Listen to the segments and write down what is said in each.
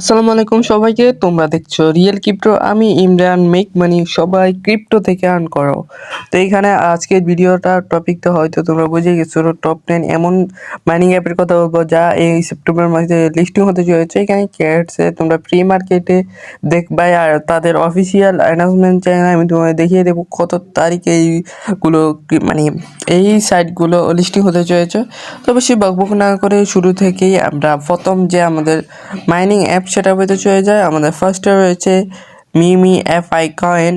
আসসালামু আলাইকুম সবাইকে, তোমরা দেখছ রিয়েল ক্রিপ্টো আমি ইমরান মেক মানি সবাই ক্রিপ্টো থেকে আর্ন করো। তো এইখানে আজকের ভিডিওটা টপিকটা হয়তো তোমরা বুঝে গেছো টপ টেন এমন মাইনিং অ্যাপের কথা বলব যা এই সেপ্টেম্বর মাসে লিস্টিং হতে চলেছে। এখানে ক্যাটসে তোমরা প্রি মার্কেটে দেখবে আর তাদের অফিসিয়াল অ্যানাউন্সমেন্ট চ্যানেল আমি তোমাদের দেখিয়ে দেবো কত তারিখে এইগুলো মানে এই সাইটগুলো লিস্টিং হতে চলেছে। তো বেশি বকবক না করে শুরু থেকেই আমরা প্রথম যে আমাদের মাইনিং অ্যাপ সেটা পেতে চলে যায়। আমাদের ফার্স্টে রয়েছে মিমি এফ আই কয়েন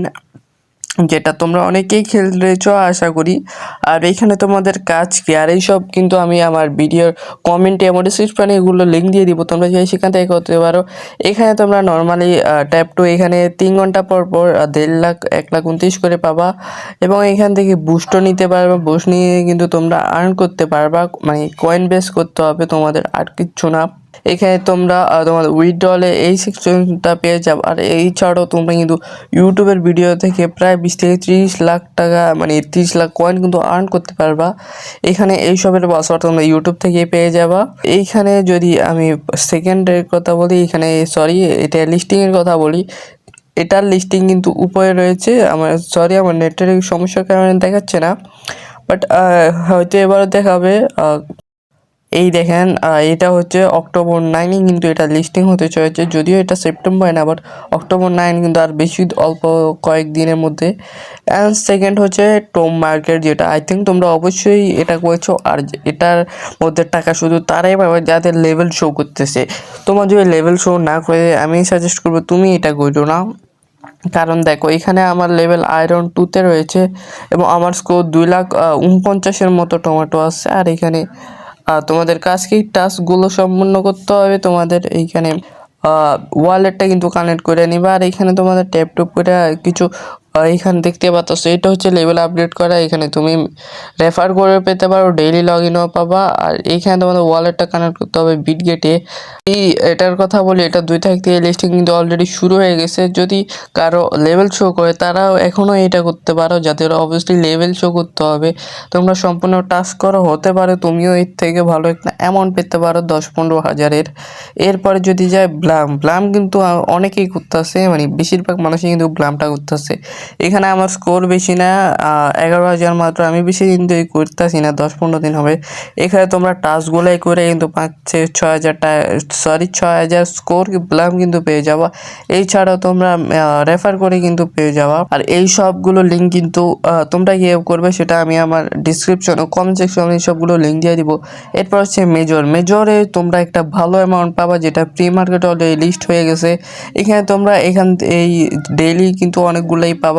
যেটা তোমরা অনেকেই খেলেছ, আশা করি। আর এখানে তোমাদের কাজ কি? আর এইসব কিন্তু আমি আমার ভিডিওর কমেন্টে এবং ডিসক্রিপশনে এগুলো লিঙ্ক দিয়ে দিব। তোমরা চাই সেখান থেকে করতে পারো। এখানে তোমরা নর্মালি ট্যাপ টু এখানে তিন ঘণ্টা পর পর দেড় লাখ, এক লাখ উনত্রিশ করে পাবা। এবং এখান থেকে বুস্টও নিতে পারবা। বুস্ট নিয়ে কিন্তু তোমরা আর্ন করতে পারবা। মানে কয়েন বেস করতে হবে। তোমাদের আর কিচ্ছু না। এখানে তোমরা তোমাদের উইথড্রলে এই সেকশনটা পেয়ে যাবে। আর এই ছাড়াও তোমরা কিন্তু ইউটিউবের ভিডিও থেকে প্রায় বিশ থেকে ত্রিশ লাখ টাকা মানে ত্রিশ লাখ কয়েন কিন্তু আর্ন করতে পারবা। এখানে এইসবের পাসওয়ার্ড তোমরা ইউটিউব থেকে পেয়ে যাবা। এইখানে যদি আমি সেকেন্ডের কথা বলি, এখানে সরি এটা লিস্টিংয়ের কথা বলি, এটার লিস্টিং কিন্তু উপরে রয়েছে। আমার সরি আমার নেটের সমস্যার কারণে দেখাচ্ছে না। বাট হয়তো এবারও দেখাবে এই দেখেন এটা হচ্ছে অক্টোবর নাইনে কিন্তু এটা লিস্টিং হতে চলেছে। যদিও এটা সেপ্টেম্বর না বাট অক্টোবর নাইন কিন্তু আর বেশি অল্প কয়েক দিনের মধ্যে। অ্যান্ড সেকেন্ড হচ্ছে টোম মার্কেট যেটা। আই থিঙ্ক তোমরা অবশ্যই এটা করেছ, আর এটার মধ্যে টাকা শুধু তারাই পাবে, যাদের লেভেল শো করতেছে। তোমার যদি লেভেল শো না করে, আমি সাজেস্ট করব তুমি এটা করো না। কারণ দেখো, এখানে আমার লেভেল আয়রন টুতে রয়েছে, এবং আমার স্কোর দুই লাখ উনপঞ্চাশের মতো টমেটো আছে, আর এখানে তোমাদের কাজকে টাস্কগুলো সম্পূর্ণ করতে হবে? তোমাদের এইখানে ওয়ালেটটা কিন্তু কানেক্ট করে নিবা। আর এইখানে তোমাদের ট্যাপ টুপ করে কিছু এখানে দেখতে পাচ্ছ, এটা হচ্ছে লেভেল আপডেট করা। এখানে তুমি রেফার করে পেতে পারো ডেইলি লগ ইনও পাবা। আর এইখানে তোমাদের ওয়ালেটটা কানেক্ট করতে হবে বিটগেটে এই এটার কথা বলি, এটা দুই তারিখ থেকে লিস্টিং কিন্তু অলরেডি শুরু হয়ে গেছে। যদি কারও লেভেল শো করে, তারাও এখনও এটা করতে পারো যাদের অবভিয়াসলি লেভেল শো করতে হবে। তোমরা সম্পূর্ণ টাস্ক করো হতে পারে, তুমিও এর থেকে ভালো একটা অ্যামাউন্ট পেতে পারো, দশ পনেরো হাজারের। এরপরে যদি যায়, ব্লাম। ব্লাম কিন্তু অনেকেই করতেছে মানে বেশিরভাগ মানুষই কিন্তু ব্লামটা করতেছে। এখানে আমার স্কোর বেশি না এগারো হাজার মাত্র। আমি বেশি কিন্তু এই করতেছি না, দশ পনেরো দিন হবে। এখানে তোমরা টাস্কগুলাই করে কিন্তু পাঁচ ছয় হাজার টা সরি ছয় হাজার স্কোর ব্লাম কিন্তু পেয়ে যাবা। এছাড়াও তোমরা রেফার করে কিন্তু পেয়ে যাবা। আর এই সবগুলো লিঙ্ক কিন্তু তোমরা কীভাবে করবে সেটা আমি আমার ডিসক্রিপশন ও কমেন্ট সেকশনে সবগুলো লিঙ্ক দিয়ে দিব। এরপর হচ্ছে মেজর মেজরে তোমরা একটা ভালো অ্যামাউন্ট পাবা, যেটা প্রি মার্কেট অলরেডি লিস্ট হয়ে গেছে। এখানে তোমরা এখান, এই ডেইলি কিন্তু অনেকগুলোই পাবা।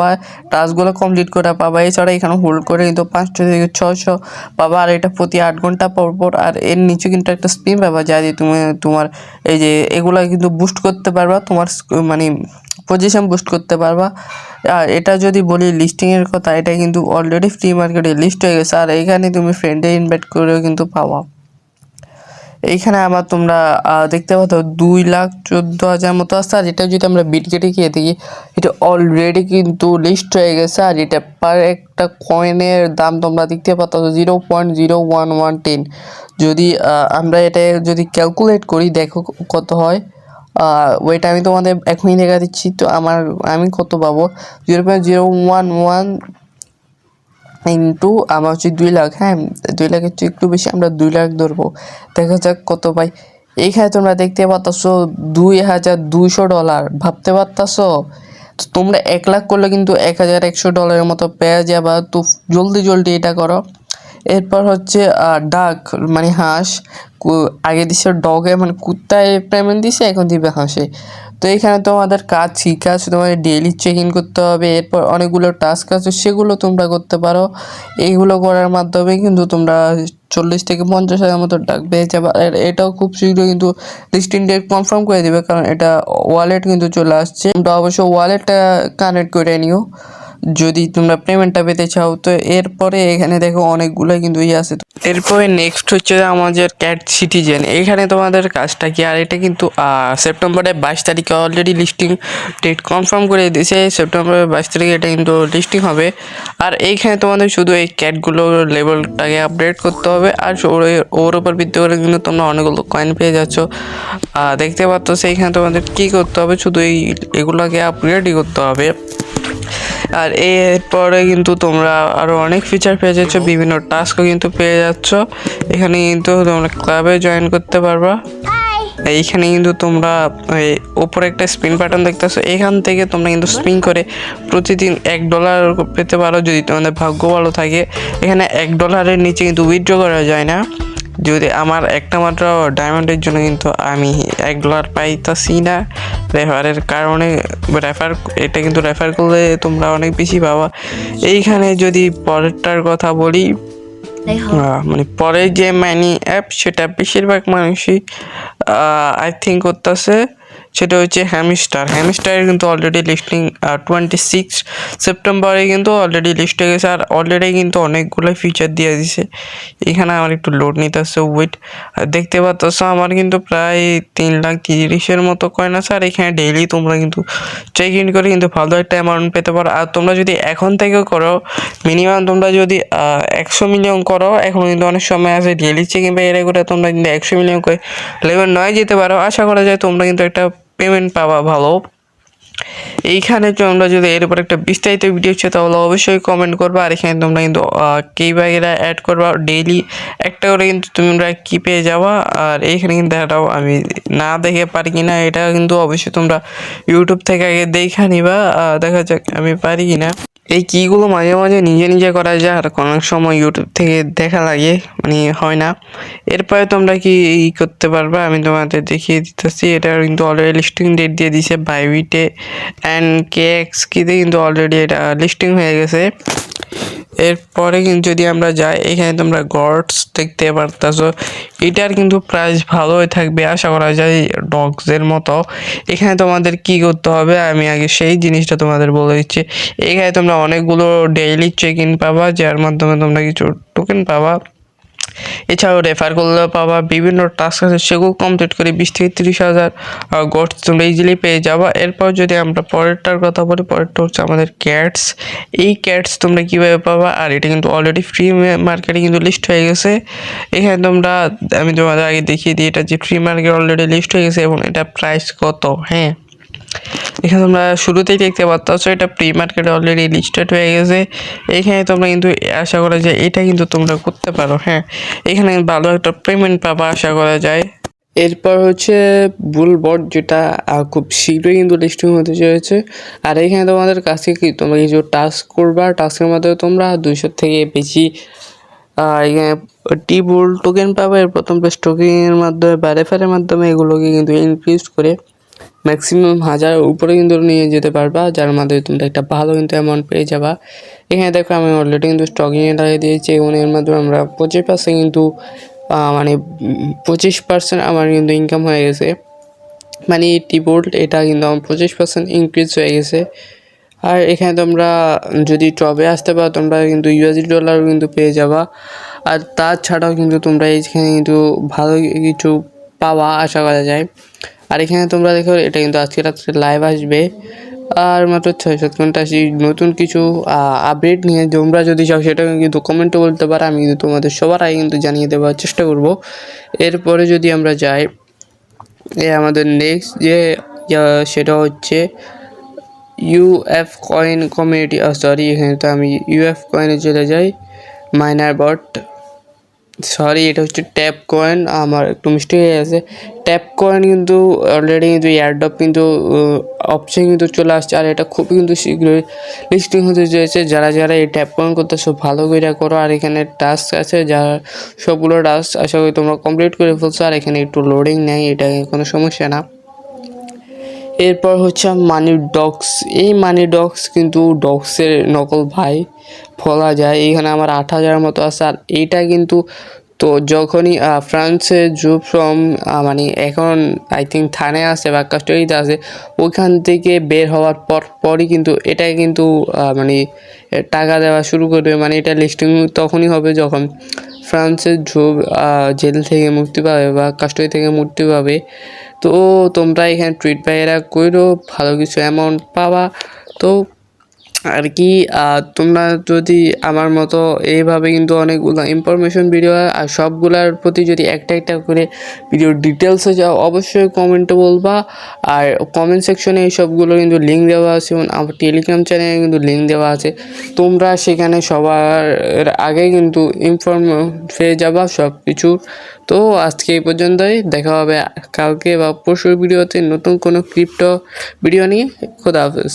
টাস্কগুলো কমপ্লিট করে পাবা। এছাড়া এখানে হোল্ড করে কিন্তু পাঁচশো থেকে ছশো পাবা। আর এটা প্রতি আট ঘণ্টা পর পর, আর এর নিচে কিন্তু একটা স্পিন পাবা, যা দিয়ে তুমি, তোমার এই যে এগুলো কিন্তু বুস্ট করতে পারবা, তোমার মানে পজিশন বুস্ট করতে পারবা। আর এটা যদি বলি লিস্টিংয়ের কথা, এটা কিন্তু অলরেডি ফ্রি মার্কেটে লিস্ট হয়ে গেছে। আর এখানে তুমি ফ্রেন্ডে ইনভাইট করেও কিন্তু পাওয়া এইখানে আমার তোমরা দেখতে পাচ্ছ দুই লাখ চোদ্দ হাজার মতো আসছে আর এটা যদি আমরা বিটকেটে গিয়ে দেখি, এটা অলরেডি কিন্তু লিস্ট হয়ে গেছে, আর এটা পার একটা কয়েনের দাম তোমরা দেখতে পাচ্ছ zero point zero one one ten যদি আমরা এটা যদি ক্যালকুলেট করি, দেখো কত হয়। ওইটা আমি তোমাদের এখনই দেখা দিচ্ছি, তো আমার, আমি কত পাবো? Zero point zero one one into আমার হচ্ছে দুই লাখ হ্যাঁ দুই লাখের চেয়ে একটু বেশি আমরা দুই লাখ ধরবো। দেখা যাক কত পাই। এখানে তোমরা দেখতে পাচ্ছ দুই হাজার দুইশো ডলার। ভাবতে পারতাছ? তোমরা এক লাখ করলে কিন্তু এক হাজার একশো ডলারের মতো পেয়ে যাবা। তো জলদি জলদি এটা করো। এরপর হচ্ছে ডাক মানে হাঁস, কু- আগে দিছে ডগে মানে কুত্তায় পেমেন্ট দিছে, এখন দিবে হাঁসে। তো এখানে তোমাদের কাজ ঠিক আছে তোমাদের ডেইলি চেক ইন করতে হবে, এরপর অনেকগুলো টাস্ক আছে, সেগুলো তোমরা করতে পারো। এইগুলো করার মাধ্যমে কিন্তু তোমরা চল্লিশ থেকে পঞ্চাশ হাজার মতো ডাক পেয়ে যাবে। আর এটাও খুব শীঘ্র কিন্তু লিস্টিং ডেট কনফার্ম করে দিবে, কারণ এটা ওয়ালেট কিন্তু চলে আসছে। তোমরা অবশ্য ওয়ালেটটা কানেক্ট করে নিও। যদি তোমরা পেমেন্টটা পেতে চাও, তো এরপরে এখানে দেখো অনেকগুলো কিন্তু ইয়ে আছে। এরপরে নেক্সট হচ্ছে আমাদের ক্যাট সিটিজেন এখানে তোমাদের কাজটা কি? আর এটা কিন্তু সেপ্টেম্বরের বাইশ তারিখে অলরেডি লিস্টিং ডেট কনফার্ম করে দিয়েছে। সেপ্টেম্বরের বাইশ তারিখে এটা কিন্তু লিস্টিং হবে। আর এইখানে তোমাদের শুধু এই ক্যাটগুলোর লেভেলটাকে আপডেট করতে হবে। আর ওর ওর উপর ভিত্তি করে কিন্তু তোমরা অনেকগুলো কয়েন পেয়ে যাচ্ছ। দেখতে পাচ্ছ সেইখানে তোমাদের কী করতে হবে? শুধু এই, এগুলোকে আপগ্রেডই করতে হবে। আর এরপরে কিন্তু তোমরা আরও অনেক ফিচার পেয়ে যাচ্ছ বিভিন্ন টাস্কও কিন্তু পেয়ে যাচ্ছ। এখানে কিন্তু তোমরা ক্লাবে জয়েন করতে পারবা। এইখানে কিন্তু তোমরা ওপরে একটা স্পিন বাটন দেখতেছো এখান থেকে তোমরা কিন্তু স্পিন করে প্রতিদিন এক ডলার পেতে পারো যদি তোমাদের ভাগ্য ভালো থাকে। এখানে এক ডলারের নিচে কিন্তু উইথড্র করা যায় না। যদি আমার একটা মাত্র ডায়মন্ডের জন্য কিন্তু আমি এক ডলার পাইতাছি না। রেফারের কারণে রেফার এটা কিন্তু রেফার করলে তোমরা অনেক বেশি পাবা। এইখানে যদি পরেরটার কথা বলি মানে পরে যে মানি অ্যাপ সেটা বেশিরভাগ মানুষই আই থিঙ্ক করতেছে। সেটা হচ্ছে হ্যামিস্টার হ্যামিস্টারের কিন্তু অলরেডি লিস্টিং টোয়েন্টি সিক্স সেপ্টেম্বরে কিন্তু অলরেডি লিস্ট হয়ে গেছে, আর অলরেডি কিন্তু অনেকগুলো ফিচার দিয়ে দিছে এখানে আমার একটু লোড নিতে আসছে ওয়েট দেখতে পাচ্ছ, আমার কিন্তু প্রায় তিন লাখ তিরিশের মতো কয়েন আছে, আর এখানে ডেইলি তোমরা কিন্তু চেক ইন করে কিন্তু ভালো একটা অ্যামাউন্ট পেতে পারো। আর তোমরা যদি এখন থেকে করো মিনিমাম তোমরা যদি একশো মিলিয়ন করো, এখন কিন্তু অনেক সময় আছে ডেইলি চেক ইন বা এর করে তোমরা কিন্তু একশো মিলিয়ন করে লেভেল নয় যেতে পারো। আশা করা যায় তোমরা কিন্তু একটা পেমেন্ট পাওয়া ভালো। এইখানে তোমরা যদি এর উপর একটা বিস্তারিত ভিডিও চাও, তাহলে অবশ্যই কমেন্ট করবা। আর এখানে তোমরা কিন্তু কি বাগেরা অ্যাড করবা ডেইলি একটা করে কিন্তু তোমরা কি পেয়ে যাওয়া আর এইখানে কিন্তু দেখাটাও আমি না দেখে পারি কি না এটা কিন্তু অবশ্যই তোমরা ইউটিউব থেকে আগে দেখা নিবা। দেখা যাক আমি পারি কি না এই কিগুলো মাঝে মাঝে নিজে নিজে করা যায়, আর অনেক সময় ইউটিউব থেকে দেখা লাগে মানে হয় না। এরপরে তোমরা কি ই করতে পারবে? আমি তোমাদের দেখিয়ে দিতেছি। এটা কিন্তু অলরেডি লিস্টিং ডেট দিয়ে দিছে বাইবিটে অ্যান্ড কে এক্স কিতে কিন্তু অলরেডি এটা লিস্টিং হয়ে গেছে। এরপরে কিন্তু যদি আমরা যাই, এখানে তোমরা গডস দেখতে পারতাছো। এটার কিন্তু প্রাইস ভালোই থাকবে, আশা করা যায় ডগসের মতো। এখানে তোমাদের কি করতে হবে, আমি আগে সেই জিনিসটা তোমাদের বলে দিচ্ছি। এখানে তোমরা অনেকগুলো ডেইলি চেক ইন পাবা, যার মাধ্যমে তোমরা কিছু টোকেন পাবা। এছাড়াও রেফার করলেও পাবা বিভিন্ন টাস্ক আছে, সেগুলো কমপ্লিট করে বিশ থেকে তিরিশ হাজার গোটস তোমরা ইজিলি পেয়ে যাবা। এরপর যদি আমরা পরেরটার কথা বলি, পরেরটা হচ্ছে আমাদের ক্যাটস এই ক্যাটস তোমরা কীভাবে পাবা? আর এটা কিন্তু অলরেডি ফ্রি মার্কেটে কিন্তু লিস্ট হয়ে গেছে। এখানে তোমরা, আমি তোমাদের আগে দেখিয়ে দিই, এটা যে ফ্রি মার্কেট অলরেডি লিস্ট হয়ে গেছে এবং এটা প্রাইস কত? হ্যাঁ? এখানে তোমরা শুরুতেই দেখতে পাচ্ছ এটা প্রি মার্কেটে অলরেডি লিস্টেড হয়ে গেছে। এখানে তোমরা কিন্তু আশা করা যায় এটা কিন্তু তোমরা করতে পারো হ্যাঁ। এখানে ভালো একটা পেমেন্ট পাবা আশা করা যায়। এরপর হচ্ছে বুলবট যেটা খুব শীঘ্রই কিন্তু লিস্টিং হতে চলেছে। আর এখানে তোমাদের কাছে কি তোমরা কিছু টাস্ক করবা টাস্কের মাধ্যমে তোমরা দুইশো থেকে বেশি এখানে টি বুল টোকেন পাবে। এর প্রথম প্লেস টোকেনের মাধ্যমে বা রেফারের মাধ্যমে এগুলোকে কিন্তু ইনক্রিজ করে ম্যাক্সিমাম হাজার উপরে কিন্তু নিয়ে যেতে পারবা, যার মাধ্যমে তোমরা একটা ভালো কিন্তু অ্যামাউন্ট পেয়ে যাবা। এখানে দেখো আমি অলরেডি কিন্তু স্টকিংয়ে লাগিয়ে দিয়েছি এবং এর মাধ্যমে আমরা পঁচিশ পার্সেন্ট কিন্তু মানে পঁচিশ পার্সেন্ট আমার কিন্তু ইনকাম হয়ে গেছে। মানে টিবোল্ট এটা কিন্তু আমার পঁচিশ পার্সেন্ট ইনক্রিজ হয়ে গেছে। আর এখানে তোমরা যদি টবে আসতে পারো, তোমরা কিন্তু ইউএসডি ডলার কিন্তু পেয়ে যাবা। আর তাছাড়াও কিন্তু তোমরা এইখানে কিন্তু ভালো কিছু পাওয়া আশা করা যায়। আর এখানে তোমরা দেখো, এটা কিন্তু আজকে রাত্রে লাইভ আসবে। আর মাত্র ছয় সাত ঘণ্টা সেই নতুন কিছু আপডেট নিয়ে তোমরা যদি চাও, সেটা কিন্তু কমেন্টে বলতে পারো। আমি কিন্তু তোমাদের সবার আগে কিন্তু জানিয়ে দেওয়ার চেষ্টা করব। এরপরে যদি আমরা যাই, এ আমাদের নেক্সট যে সেটা হচ্ছে ইউএফ কয়েন কমিউনিটি সরি এখানে তো আমি ইউএফ কয়েনে চলে যাই মাইনার বট সরি এটা হচ্ছে ট্যাপ কয়েন আমার একটু মিস্টেক হয়ে গেছে। ট্যাপ কয়েন কিন্তু অলরেডি কিন্তু এয়ারডপ কিন্তু অপশন কিন্তু চলে আসছে, আর এটা খুবই কিন্তু শীঘ্রই লিস্টিং হতে চলেছে। যারা যারা এই ট্যাপ কয়েন করতে সব ভালো করে করো, আর এখানে টাস্ক আছে যারা সবগুলো টাস্ক আশা করি তোমরা কমপ্লিট করে ফেলছো, আর এখানে একটু লোডিং নেই, এটা কোনো সমস্যা না। এরপর হচ্ছে মানি ডগস এই মানি ডগস কিন্তু ডগসের নকল ভাই বলা যায়। এখানে আমার আট হাজার মতো আছে। আর এইটা কিন্তু তো যখনই ফ্রান্সে জুব ফ্রম মানে এখন আই থিঙ্ক থানে আছে বা কাস্টডিতে আছে ওইখান থেকে বের হওয়ার পর পরই কিন্তু এটা কিন্তু মানে টাকা দেওয়া শুরু করবে। মানে এটা লিস্টিং তখনই হবে যখন ফ্রান্সের জুব জেল থেকে মুক্তি পাবে বা কাস্টডি থেকে মুক্তি পাবে। তো তোমরা এখানে ট্রিট বাইরা কইরো ভালো কিছু অ্যামাউন্ট পাওয়া তো আর কি তোমরা যদি আমার মতো এইভাবে কিন্তু অনেকগুলো ইনফরমেশন ভিডিও আর সবগুলার প্রতি যদি একটা একটা করে ভিডিও ডিটেলসে যাও, অবশ্যই কমেন্টে বলবা। আর কমেন্ট সেকশনে এই সবগুলো কিন্তু লিঙ্ক দেওয়া আছে এবং আমার টেলিগ্রাম চ্যানেলে কিন্তু লিঙ্ক দেওয়া আছে। তোমরা সেখানে সবার আগে কিন্তু ইনফর্ম পেয়ে যাবা সব কিছু তো আজকে এই পর্যন্তই, দেখা হবে কালকে বা পরশুর ভিডিওতে নতুন কোনো ক্রিপ্টো ভিডিও নিয়ে। খোদা হাফেজ।